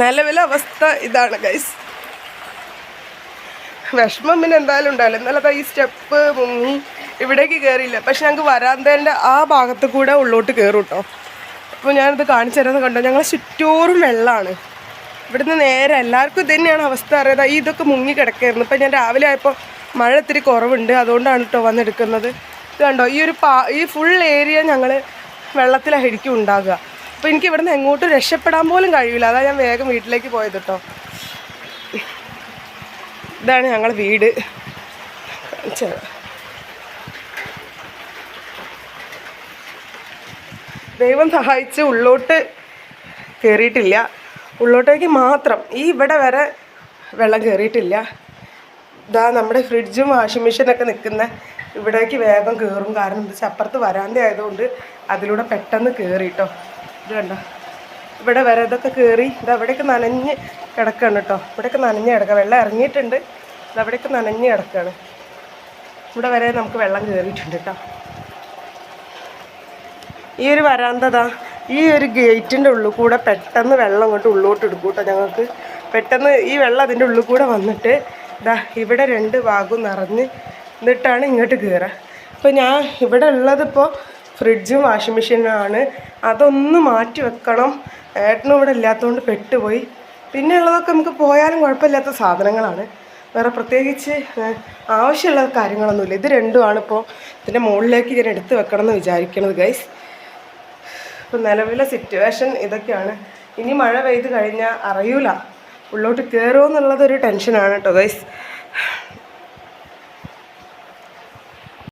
നിലവിലെ അവസ്ഥ ഇതാണ് ഗൈസ് വിഷമം പിന്നെ എന്തായാലും ഉണ്ടാവില്ല. എന്നാലത് ഈ സ്റ്റെപ്പ് മുങ്ങി ഇവിടേക്ക് കയറിയില്ല പക്ഷെ ഞങ്ങൾക്ക് വരാന്തേന്റെ ആ ഭാഗത്ത് കൂടെ ഉള്ളോട്ട് കയറും കേട്ടോ അപ്പോൾ ഞാനിത് കാണിച്ചു തരാമെന്ന് കണ്ടോ? ഞങ്ങൾ ചുറ്റോറും വെള്ളമാണ് ഇവിടുന്ന് നേരെ എല്ലാവർക്കും ഇതുതന്നെയാണ് അവസ്ഥ. അറിയാതെ ഇതൊക്കെ മുങ്ങി കിടക്കായിരുന്നു. ഇപ്പം ഞാൻ രാവിലെ ആയപ്പോൾ മഴ ഇത്തിരി കുറവുണ്ട്. അതുകൊണ്ടാണ് കേട്ടോ വന്നെടുക്കുന്നത്. ഇത് കണ്ടോ? ഈ ഒരു പാ ഈ ഫുൾ ഏരിയ ഞങ്ങൾ വെള്ളത്തിലായിരിക്കും ഉണ്ടാകുക അപ്പോൾ എനിക്ക് ഇവിടുന്ന് എങ്ങോട്ടും രക്ഷപ്പെടാൻ പോലും കഴിയില്ല. അതാ ഞാൻ വേഗം വീട്ടിലേക്ക് പോയത് കേട്ടോ ഇതാണ് ഞങ്ങളുടെ വീട്. ദൈവം സഹായിച്ച് ഉള്ളോട്ട് കയറിയിട്ടില്ല ഉള്ളോട്ടേക്ക് മാത്രം. ഈ ഇവിടെ വരെ വെള്ളം കയറിയിട്ടില്ല ഇതാ നമ്മുടെ ഫ്രിഡ്ജും വാഷിംഗ് മെഷീനൊക്കെ നിൽക്കുന്ന ഇവിടേക്ക് വേഗം കയറും കാരണം എന്താ വെച്ചാൽ അപ്പുറത്ത് വരാന്ത ആയതുകൊണ്ട് അതിലൂടെ പെട്ടെന്ന് കയറി കേട്ടോ ഇത് കണ്ടോ ഇവിടെ വരെ ഇതൊക്കെ കയറി ഇത് അവിടെയൊക്കെ നനഞ്ഞ് കിടക്കുകയാണ് കേട്ടോ. ഇവിടെയൊക്കെ നനഞ്ഞ് കിടക്കുക വെള്ളം ഇറങ്ങിയിട്ടുണ്ട്. ഇത് അവിടെയൊക്കെ നനഞ്ഞ് കിടക്കുകയാണ് ഇവിടെ വരെ നമുക്ക് വെള്ളം കയറിയിട്ടുണ്ട് കേട്ടോ. ഈ ഒരു വരാന്തതാ ഈ ഒരു ഗേറ്റിന്റെ ഉള്ളിൽ കൂടെ പെട്ടെന്ന് വെള്ളം അങ്ങോട്ട് ഉള്ളോട്ട് എടുക്കും കേട്ടോ ഞങ്ങൾക്ക്. പെട്ടെന്ന് ഈ വെള്ളം അതിന്റെ ഉള്ളിൽ കൂടെ വന്നിട്ട് ഇതാ ഇവിടെ രണ്ട് ഭാഗവും നിറഞ്ഞ് എന്നിട്ടാണ് ഇങ്ങോട്ട് കയറുക അപ്പോൾ ഞാൻ ഇവിടെ ഉള്ളതിപ്പോൾ ഫ്രിഡ്ജും വാഷിംഗ് മെഷീനാണ് അതൊന്ന് മാറ്റി വെക്കണം. ഏട്ടനും ഇവിടെ ഇല്ലാത്തതുകൊണ്ട് പെട്ടുപോയി. പിന്നെ ഉള്ളതൊക്കെ നമുക്ക് പോയാലും കുഴപ്പമില്ലാത്ത സാധനങ്ങളാണ്. വേറെ പ്രത്യേകിച്ച് ആവശ്യമുള്ള കാര്യങ്ങളൊന്നുമില്ല. ഇത് രണ്ടുമാണ് ഇപ്പോൾ ഇതിന്റെ മുകളിലേക്ക് ഞാൻ എടുത്ത് വെക്കണം എന്ന് വിചാരിക്കണത് ഗൈസ് ഇപ്പം നിലവിലെ സിറ്റുവേഷൻ ഇതൊക്കെയാണ്. ഇനി മഴ പെയ്ത് കഴിഞ്ഞാൽ അറിയൂല. ഉള്ളോട്ട് കയറുമോ എന്നുള്ളതൊരു ടെൻഷനാണ് കേട്ടോ ഗൈസ്